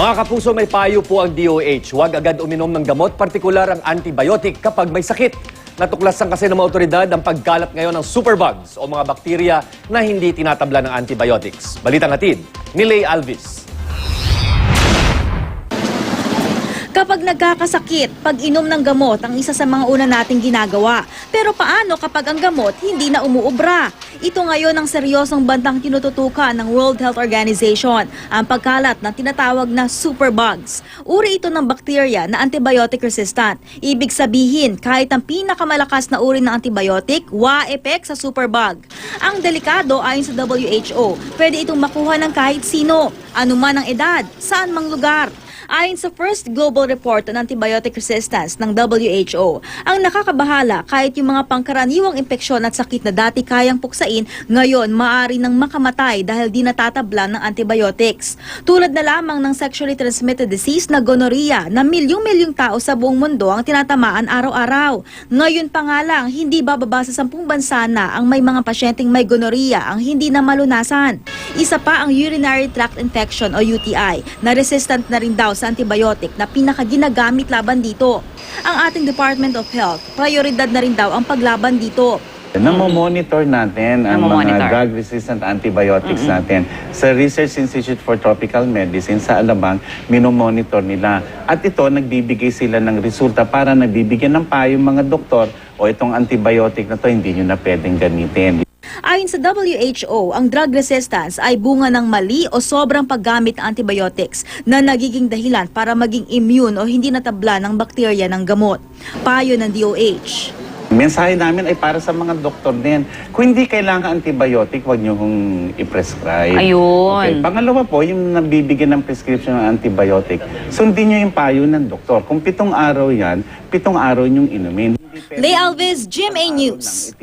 Mga kapuso, may payo po ang DOH. Huwag agad uminom ng gamot, partikular ang antibiotic kapag may sakit. Natuklasan kasi ng mga otoridad ang pagkalat ngayon ng superbugs o mga bakterya na hindi tinatabla ng antibiotics. Balitang hatid ni Lay Alvis. Kapag nagkakasakit, pag-inom ng gamot ang isa sa mga una nating ginagawa. Pero paano kapag ang gamot hindi na umuubra? Ito ngayon ang seryosong bantang tinututukan ng World Health Organization, ang pagkalat ng tinatawag na superbugs. Uri ito ng bakterya na antibiotic resistant. Ibig sabihin, kahit ang pinakamalakas na uri ng antibiotic, wa-epek sa superbug. Ang delikado ayon sa WHO, pwede itong makuha ng kahit sino, anuman ang edad, saan mang lugar. Ayon sa first global report on antibiotic resistance ng WHO, ang nakakabahala kahit yung mga pangkaraniwang impeksyon at sakit na dati kayang puksain, ngayon maaari nang makamatay dahil di natatabla ng antibiotics. Tulad na lamang ng sexually transmitted disease na gonorrhea na milyong-milyong tao sa buong mundo ang tinatamaan araw-araw. Ngayon pa nga lang, hindi bababa sa sampung bansa na ang may mga pasyenteng may gonorrhea ang hindi na malunasan. Isa pa ang urinary tract infection o UTI na resistant na rin daw sa antibiotic na pinakaginagamit laban dito. Ang ating Department of Health, prioridad na rin daw ang paglaban dito. Namo-monitor natin ang mga drug-resistant antibiotics natin. Sa Research Institute for Tropical Medicine sa Alabang, minomonitor nila. At ito, nagbibigay sila ng resulta para nagbibigyan ng payo mga doktor o itong antibiotic na to hindi nyo na pwedeng gamitin. Ayon sa WHO, ang drug resistance ay bunga ng mali o sobrang paggamit ng antibiotics na nagiging dahilan para maging immune o hindi natabla ng bakterya ng gamot. Payo ng DOH. Mensahe namin ay para sa mga doktor din. Kung hindi kailangan antibiotic, huwag nyo hong i-prescribe. Ayun. Okay. Pangalawa po, yung nabibigyan ng prescription ng antibiotic, sundin nyo yung payo ng doktor. Kung pitong araw yan, pitong araw nyong inumin. Lay Alves, GMA News.